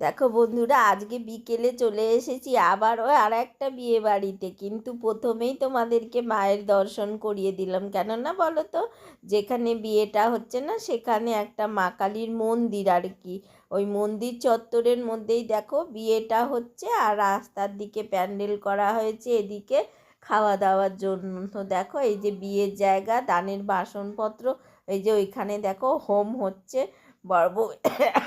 দেখো বন্ধুরা, আজকে বিকেলে চলে এসেছি আবারও আর একটা বিয়ে বাড়িতে। কিন্তু প্রথমেই তোমাদেরকে মায়ের দর্শন করিয়ে দিলাম। কেননা বলো তো, যেখানে বিয়েটা হচ্ছে না, সেখানে একটা মা কালীর মন্দির আর কি। ওই মন্দির চত্বরের মধ্যেই দেখো বিয়েটা হচ্ছে আর রাস্তার দিকে প্যান্ডেল করা হয়েছে এদিকে খাওয়া দাওয়ার জন্য। তো দেখো এই যে বিয়ের জায়গা, দানের বাসনপত্র, এই যে ওইখানে দেখো হোম হচ্ছে। পর্ব।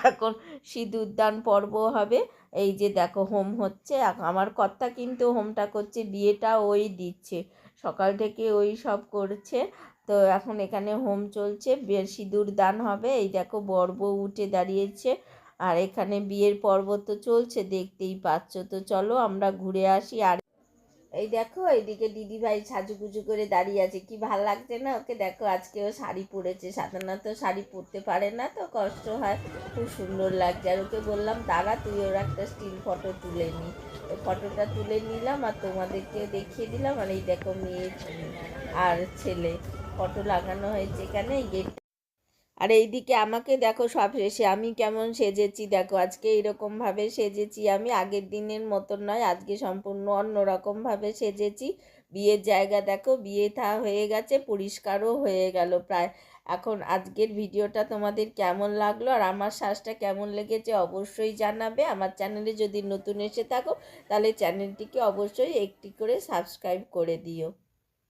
এখন সিঁদুরদান পর্ব হবে। এই যে দেখো, হোম হচ্ছে। আমার কর্তা কিন্তু হোমটা করছে, বিয়েটা ওই দিচ্ছে। সকাল থেকে ওই সব করছে। তো এখন এখানে হোম চলছে। সিঁদুর দান হবে। এই দেখো বর বউ উঠে দাঁড়িয়েছে। আর এখানে বিয়ের পর্ব তো চলছে, দেখতেই পাচ্ছ। তো চলো আমরা ঘুরে আসি। আর এই দেখো এইদিকে দিদিভাই সাজুগুজু করে দাঁড়িয়ে আছে। কি ভালো লাগছে না ওকে? দেখো আজকে ও শাড়ি পরেছে। সাধারণত শাড়ি পরতে পারে না তো, কষ্ট হয়। খুব সুন্দর লাগছে। আর ওকে বললাম, দাঁড়া, তুই ওর একটা স্টিল ফটো তুলে নি। ফটোটা তুলে নিলাম আর তোমাদেরকে দেখিয়ে দিলাম। আর এই দেখো মেয়ে আর ছেলে ফটো লাগানো হয়েছে এখানে। গেট আর এইদিকে আমাকে দেখো সব শেষে আমি কেমন সেজেছি। দেখো আজকে এইরকমভাবে সেজেছি আমি, আগের দিনের মতন নয়, আজকে সম্পূর্ণ অন্যরকমভাবে সেজেছি। বিয়ের জায়গা দেখো, বিয়ে থা হয়ে গেছে, পরিষ্কারও হয়ে গেল প্রায়। এখন আজকের ভিডিওটা তোমাদের কেমন লাগল আর আমার শ্বাসটা কেমন লেগেছে অবশ্যই জানাবে। আমার চ্যানেলে যদি নতুন এসে থাকো, তাহলে চ্যানেলটিকে অবশ্যই একটি করে সাবস্ক্রাইব করে দিও।